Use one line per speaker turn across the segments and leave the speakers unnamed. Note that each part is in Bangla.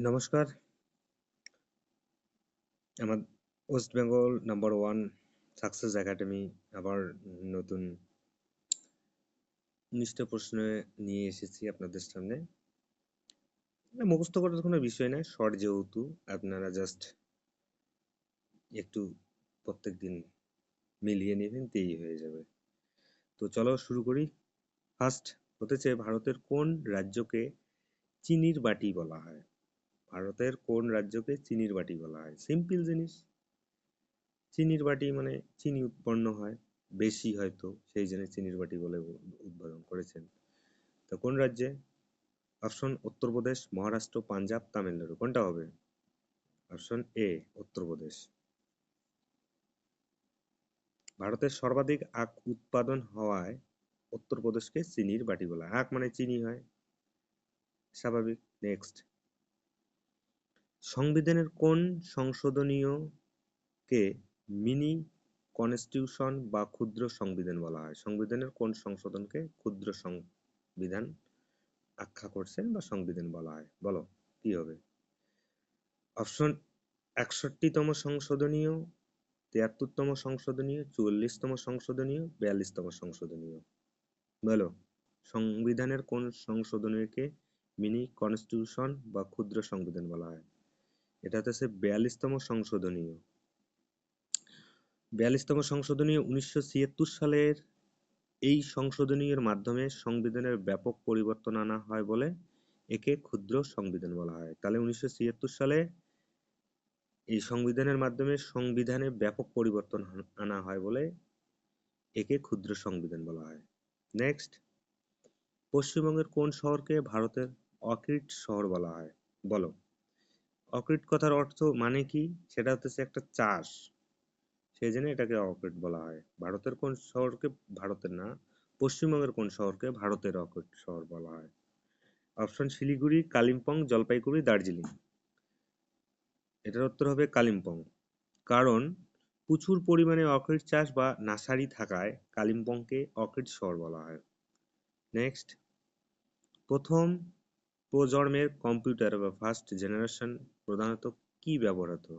নমস্কার। আমার West Bengal number one success academy আবার নতুন উনিশটা প্রশ্ন নিয়ে এসেছি আপনাদের সামনে। মুখস্থ করার কোনো বিষয় নয়, শর্ট যেহেতু, আপনারা জাস্ট একটু প্রত্যেক দিন মিলিয়ে নেবেন, তেই হয়ে যাবে। তো চলো শুরু করি। ফার্স্ট হতেছে ভারতের কোন রাজ্যকে চিনির বাটি বলা হয়? ভারতের কোন রাজ্যকে চিনির বাটি বলা হয়? সিম্পল জিনিস। চিনির বাটি মানে চিনি উৎপন্ন হয়, বেশি হয়তো সেই জন্য চিনির বাটি বলে উদ্বোধন করেছেন। তো কোন রাজ্যে? অপশন উত্তরপ্রদেশ মহারাষ্ট্র, পাঞ্জাব, তামিলনাড়ু। কোনটা হবে? অপশন এ উত্তরপ্রদেশ ভারতের সর্বাধিক আখ উৎপাদন হওয়ায় উত্তরপ্রদেশকে চিনির বাটি বলা আখ মানে চিনি হয়। স্বাভাবিক। নেক্সট সংবিধানের কোন সংশোধনীয়কে মিনি কনস্টিটিউশন বা ক্ষুদ্র সংবিধান বলা হয়? সংবিধানের কোন সংশোধনকে ক্ষুদ্র সংবিধান আখ্যা করছেন বা সংবিধান বলা হয়? বলো, কি হবে? অপশন একষট্টিতম সংশোধনীয়, তিয়াত্তরতম সংশোধনীয়, চুয়াল্লিশতম সংশোধনীয়, বিয়াল্লিশতম সংশোধনীয়। বলো, সংবিধানের কোন সংশোধনীয়কে মিনি কনস্টিটিউশন বা ক্ষুদ্র সংবিধান বলা হয়? এটা হচ্ছে বিয়াল্লিশতম সংশোধনীয়। বিয়াল্লিশতম সংশোধনীয় উনিশশো সালের এই সংশোধনীর মাধ্যমে সংবিধানের ব্যাপক পরিবর্তন আনা হয় বলে একে ক্ষুদ্র সংবিধান বলা হয়। তাহলে উনিশশো ছিয়াত্তর সালে এই সংবিধানের মাধ্যমে সংবিধানে ব্যাপক পরিবর্তন আনা হয় বলে একে ক্ষুদ্র সংবিধান বলা হয়। নেক্সট পশ্চিমবঙ্গের কোন শহরকে ভারতের অর্কিড শহর বলা হয়? বলো। অর্কিড কথার অর্থ মানে কি? সেটা হচ্ছে একটা চাষ। সেই জন্য এটাকে অর্কিড বলা হয়। ভারতের কোন শহরকে ভারতের না, পশ্চিমবঙ্গের কোন শহরকে ভারতের অর্কিড শহর বলা হয়। অপশন শিলিগুড়ি, কালিম্পং, জলপাইগুড়ি, দার্জিলিং। এটার উত্তর হবে কালিম্পং। কারণ প্রচুর পরিমাণে অর্কিড চাষ বা নার্সারি থাকায় কালিম্পংকে অর্কিড শহর বলা হয়। নেক্সট। প্রথম প্রজন্মের কম্পিউটার বা ফার্স্ট জেনারেশন প্রধানত কি ব্যবহার হতো?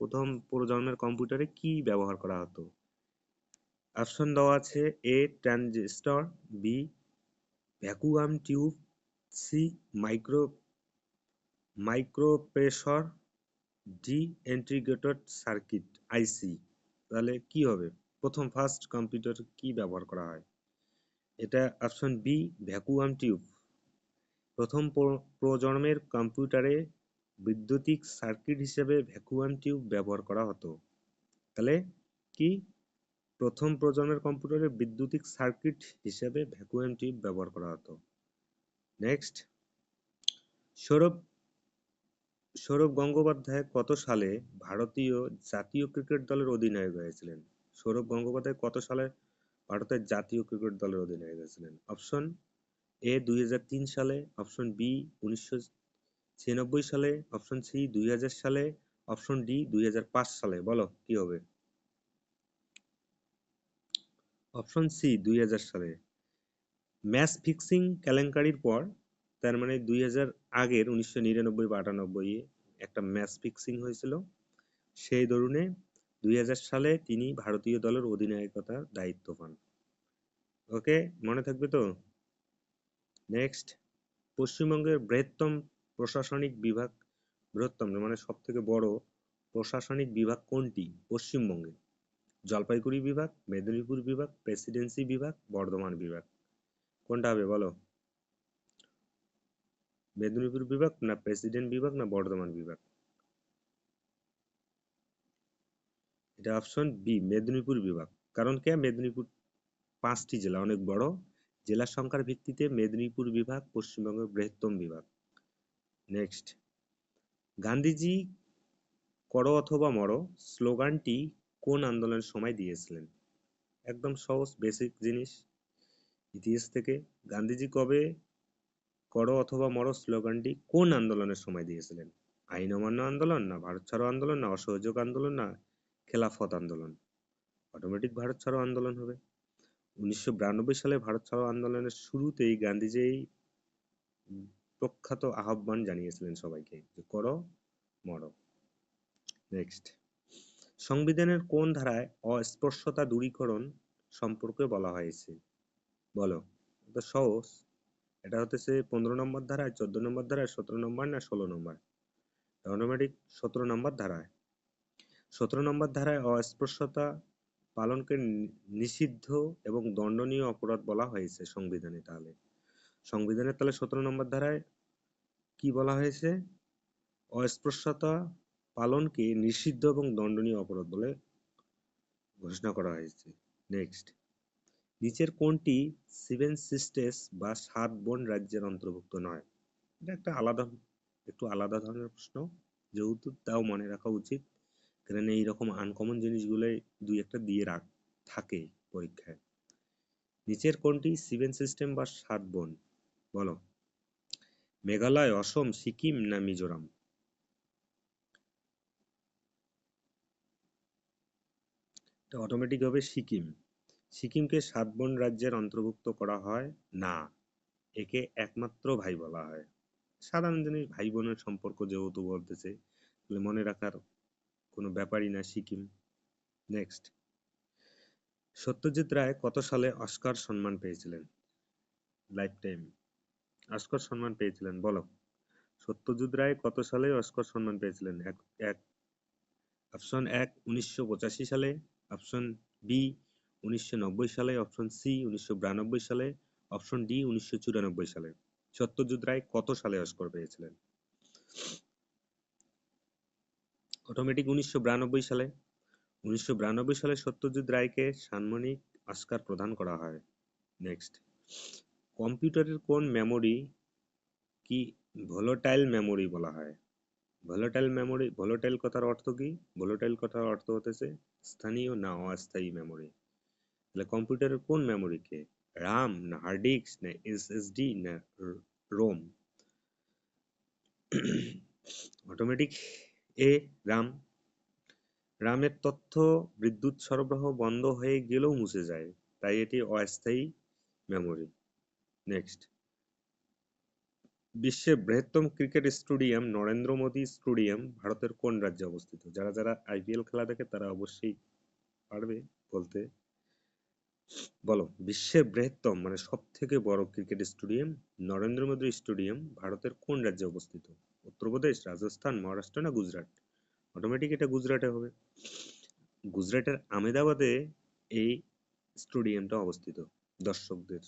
প্রথম প্রজন্মের কম্পিউটারে কি ব্যবহার করা হতো? অপশন দেওয়া আছে A transistor B vacuum tube C micro microprocessor D integrated circuit IC তাহলে কি হবে? প্রথম ফার্স্ট কম্পিউটার কি ব্যবহার করা হয়? এটা অপশন বি ভ্যাকুয়াম টিউব প্রথম প্রজন্মের কম্পিউটারে বৈদ্যুতিক সার্কিট হিসেবে ভ্যাকুয়াম টিউব ব্যবহার করা হতো। তাহলে কি? প্রথম প্রজন্মের কম্পিউটারে বৈদ্যুতিক সার্কিট হিসেবে ভ্যাকুয়াম টিউব ব্যবহার করা হতো। নেক্সট। সৌরভ সৌরভ গঙ্গোপাধ্যায় কত সালে ভারতীয় জাতীয় ক্রিকেট দলের অধিনায়ক হয়েছিলেন? সৌরভ গঙ্গোপাধ্যায় কত সালে ভারতের জাতীয় ক্রিকেট দলের অধিনায়ক হয়েছিলেন? অপশন এ দুই হাজার তিন সালে, অপশন বি উনিশশো ছিয়ানব্বই সালে, অপশন সি দুই হাজার সালে, অপশন ডি দুই হাজার পাঁচ সালে। বলো, কি হবে? অপশন সি দুই সালে। ম্যাচ ফিক্সিং কেলেঙ্কারির পর, তার মানে দুই হাজার আগের উনিশশো নিরানব্বই বা আটানব্বই একটা ম্যাচ ফিক্সিং হয়েছিল। সেই দরুনে দুই হাজার সালে তিনি ভারতীয় দলের অধিনায়কতার দায়িত্ব পান। ওকে, মনে থাকবে তো? নেক্সট পশ্চিমবঙ্গের বৃহত্তম প্রশাসনিক বিভাগ, বৃহত্তম মানে সব থেকে বড় প্রশাসনিক বিভাগ কোনটি? পশ্চিমবঙ্গে। জলপাইগুড়ি বিভাগ, মেদিনীপুর বিভাগ, প্রেসিডেন্সি বিভাগ, বর্ধমান বিভাগ। কোনটা হবে বলো? মেদিনীপুর বিভাগ না প্রেসিডেন্ট বিভাগ না বর্ধমান বিভাগ? এটা অপশন বি মেদিনীপুর বিভাগ। কারণ কে? মেদিনীপুর পাঁচটি জেলা, অনেক বড়। জেলা সংখ্যার ভিত্তিতে মেদিনীপুর বিভাগ, পশ্চিমবঙ্গের বৃহত্তম বিভাগ। নেক্সট গান্ধীজি, করো অথবা মরো, স্লোগানটি কোন আন্দোলনের সময় দিয়েছিলেন? একদম সহজ বেসিক জিনিস। ইতিহাস থেকে গান্ধীজি কবে করো অথবা মরো স্লোগানটি কোন আন্দোলনের সময় দিয়েছিলেন? আইন অমান্য আন্দোলন না ভারত ছাড়ো আন্দোলন না অসহযোগ আন্দোলন না খেলাফত আন্দোলন? অটোমেটিক ভারত ছাড়ো আন্দোলন হবে। উনিশশো সালে ভারত ছাড়ো আন্দোলনের শুরুতেই গান্ধীজি প্রখ্যাত আহ্বান জানিয়েছিলেন সবাইকে যে করো, মরো। নেক্সট সংবিধানের কোন ধারায় অস্পৃশ্যতা দূরীকরণ সম্পর্কে বলা হয়েছে? বলো। এটা সহজ। এটা হতেছে পনেরো নম্বর ধারায় চোদ্দ নম্বর ধারায় সতেরো নম্বর না ষোলো নম্বর? অটোমেটিক সতেরো নম্বর ধারায়। সতেরো নম্বর ধারায় অস্পৃশ্যতা পালনকে নিষিদ্ধ এবং দণ্ডনীয় অপরাধ বলা হয়েছে সংবিধানে তাহলে। সংবিধানের তাহলে সতেরো নম্বর ধারায় কি বলা হয়েছে? অস্পৃশ্যতা পালনকে নিষিদ্ধ এবং দণ্ডনীয় অপরাধ বলে ঘোষণা করা হয়েছে। নেক্সট। নিচের কোনটি সেভেন সিস্টেস বা সাত বন রাজ্যের অন্তর্ভুক্ত নয়? এটা একটা আলাদা, একটু আলাদা ধরনের প্রশ্ন। যেহেতু তাও মনে রাখা উচিত। কারণ এইরকম আনকমন জিনিসগুলো দুই একটা দিয়ে রাখ, থাকে পরীক্ষায়। নিচের কোনটি? সেভেন সিস্টেম বা সাত বোন বলো। মেঘালয়, অসম, সিকিম না মিজোরাম? অটোমেটিক হবে সিকিম। সিকিমকে সাত বোন রাজ্যের অন্তর্ভুক্ত করা হয়? না। একে একমাত্র ভাই বলা হয়। সাধারণ জিনিস ভাই বোনের সম্পর্ক যেহেতু বলতেছে মনে রাখার কোনো ব্যাপারই না, সিকিম। নেক্সট সত্যজিৎ রায় কত সালে অস্কার সম্মান পেয়েছিলেন? লাইফ টাইম অস্কার সম্মান পেয়েছিলেন, বলো। সত্যজিৎ রায় কত সালে অস্কার সম্মান পেয়েছিলেন? এক এক। অপশন এক, উনিশশো পঁচাশি সালে। অপশন বি উনিশশো নব্বই সালে। অপশন সি উনিশশো বিরানব্বই সালে। অপশন ডি উনিশশো চুরানব্বই সালে। সত্যজিৎ রায় কত সালে অস্কার পেয়েছিলেন? অটোমেটিক উনিশশো বিরানব্বই সালে। উনিশশো বিরানব্বই সালে সত্যজিৎ রায়কে সাম্মানিক অস্কার প্রদান করা হয়। নেক্সট কম্পিউটারের কোন মেমোরি কি ভোলোটাইল মেমোরি বলা হয়? ভোলোটাইল মেমোরি ভোলোটাইল কথার অর্থ কি? ভোলোটাইল কথার অর্থ হতেছে স্থানীয় না অস্থায়ী মেমোরি তাহলে কম্পিউটারের কোন মেমোরিকে রাম না হার্ড ডিস্ক না এসএসডি না রোম অটোমেটিক এ রাম। রামের তথ্য বিদ্যুৎ সরবরাহ বন্ধ হয়ে গেলেও মুছে যায়, তাই এটি অস্থায়ী মেমোরি নেক্সট বিশ্বের বৃহত্তম cricket stadium Narendra Modi stadium ভারতের কোন রাজ্যে অবস্থিত? যারা যারা আইপিএল খেলা দেখে তারা অবশ্যই পারবে বলতে। বলো, বিশ্বের বৃহত্তম মানে সব থেকে বড় cricket stadium Narendra Modi stadium ভারতের কোন রাজ্যে অবস্থিত? উত্তরপ্রদেশ, রাজস্থান, মহারাষ্ট্র না গুজরাট? অটোমেটিক এটা গুজরাটে হবে। গুজরাটের আমেদাবাদে এই স্টেডিয়ামটা অবস্থিত, দর্শকদের।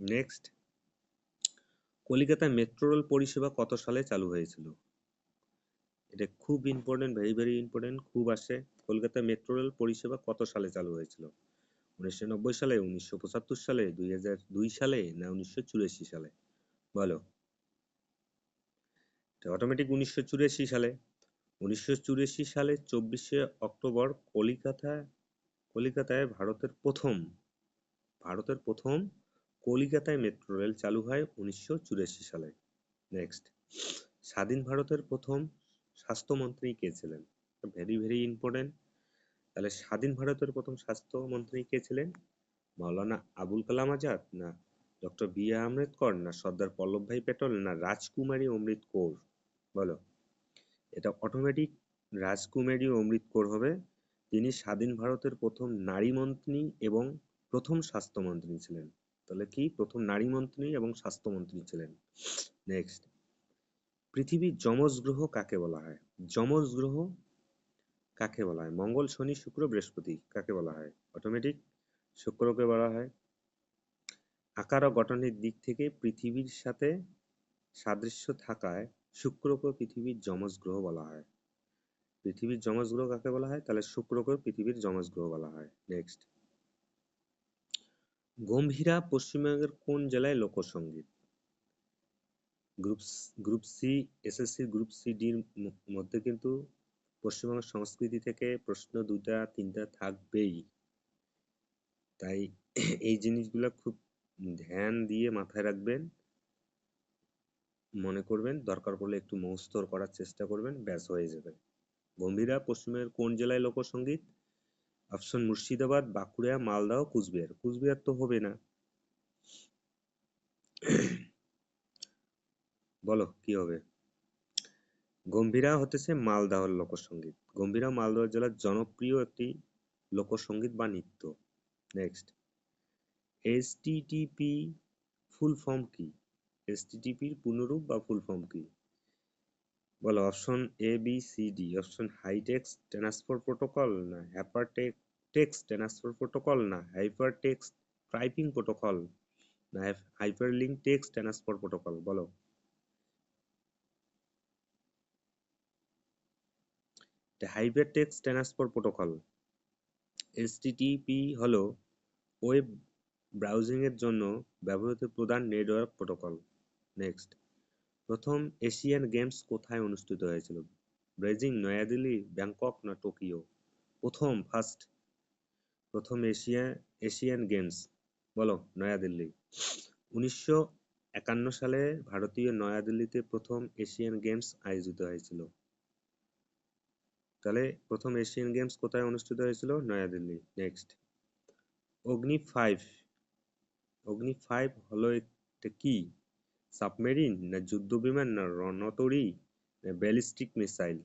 নেক্সট কলিকাতা মেট্রো রেল পরিষেবা কত সালে চালু হয়েছিল? এটা খুব ইম্পর্টেন্ট ভেরি ভেরি ইম্পর্টেন্ট খুব আসে। কলকাতা মেট্রো রেল পরিষেবা কত সালে চালু হয়েছিল? উনিশশো নব্বই সালে, উনিশশো পঁচাত্তর সালে, দুই হাজার দুই সালে না উনিশশো চুরাশি সালে? বলো। অটোমেটিক উনিশশো চুরাশি সালে। উনিশশো চুরাশি সালে চব্বিশে অক্টোবর কলিকাতা, কলিকাতায় ভারতের প্রথম ভারতের প্রথম কলিকাতায় মেট্রো রেল চালু হয় উনিশশো চুরাশি সালে। নেক্সট স্বাধীন ভারতের প্রথম স্বাস্থ্যমন্ত্রী কে ছিলেন? ভেরি ভেরি ইম্পর্টেন্ট তাহলে স্বাধীন ভারতের প্রথম স্বাস্থ্যমন্ত্রী কে ছিলেন? মাওলানা আবুল কালাম আজাদ না ডক্টর বি আর আম্বেদকর না সর্দার পল্লবভাই প্যাটেল না রাজকুমারী অমৃত কৌর? বলো। এটা অটোমেটিক রাজকুমারী অমৃত কৌর হবে। তিনি স্বাধীন ভারতের প্রথম নারী মন্ত্রী এবং প্রথম স্বাস্থ্যমন্ত্রী ছিলেন। তাহলে কি? প্রথম নারী মন্ত্রী এবং স্বাস্থ্যমন্ত্রী ছিলেন। নেক্সট পৃথিবীর যমজ গ্রহ কাকে বলা হয়? যমজ গ্রহ কাকে বলা হয়? মঙ্গল, শনি, শুক্র, বৃহস্পতি কাকে বলা হয়? অটোমেটিক শুক্রকে বলা হয়। আকার ও গঠনের দিক থেকে পৃথিবীর সাথে সাদৃশ্য থাকায় শুক্রকে পৃথিবীর যমজ গ্রহ বলা হয়। পৃথিবীর যমজ গ্রহ কাকে বলা হয়? তাহলে শুক্রকে পৃথিবীর যমজ গ্রহ বলা হয়। নেক্সট গম্ভীরা পশ্চিমবঙ্গের কোন জেলায় লোকসঙ্গীত group group C SSC group C ডির মধ্যে কিন্তু পশ্চিমবঙ্গের সংস্কৃতি থেকে প্রশ্ন দুটা তিনটা থাকবেই। তাই এই জিনিসগুলো খুব ধ্যান দিয়ে মাথায় রাখবেন। মনে করবেন, দরকার পড়লে একটু মুখস্থ করার চেষ্টা করবেন, ব্যাস হয়ে যাবে। গম্ভীরা পশ্চিমের কোন জেলায় লোকসঙ্গীত অপশন মুর্শিদাবাদ, বাঁকুড়া মালদহ কুচবিহার। কুচবিহার তো হবে না। বলো, কি হবে? গম্ভীরা হতেছে মালদাহর লোকসঙ্গীত। গম্ভীরা মালদহ জেলার জনপ্রিয় একটি লোকসঙ্গীত বা নৃত্য। নেক্সট এসটিটিপি ফুল ফর্ম কি? এসটিটিপির পূর্ণরূপ বা ফুল ফর্ম কি? বলো option A B C D option hitex transfer protocol না হ্যাপার টেক্স ট্রান্সফার প্রোটোকল না হাইপার টেক্স টাইপিং প্রোটোকল না হাইপারলিঙ্ক টেক্সট ট্রান্সফার প্রোটোকল বলো। Hyper text transfer protocol HTTP হলো ওয়েব ব্রাউজিং এর জন্য ব্যবহৃত প্রধান নেটওয়ার্ক প্রোটোকল নেক্সট প্রথম এশিয়ান গেমস কোথায় অনুষ্ঠিত হয়েছিল? বেজিং নয়াদিল্লি, ব্যাংকক না টোকিও? প্রথম ফার্স্ট প্রথম এশিয়া, এশিয়ান গেমস। বলো, নয়াদিল্লি। উনিশশো একান্ন সালে ভারতীয় নয়াদিল্লিতে প্রথম এশিয়ান গেমস আয়োজিত হয়েছিল। তাহলে প্রথম এশিয়ান গেমস কোথায় অনুষ্ঠিত হয়েছিল? New Delhi. Next Agni five Agni five হলো একটা কি? সাবমেরিন না যুদ্ধ বিমান না রণতরী না ব্যালিস্টিক মিসাইল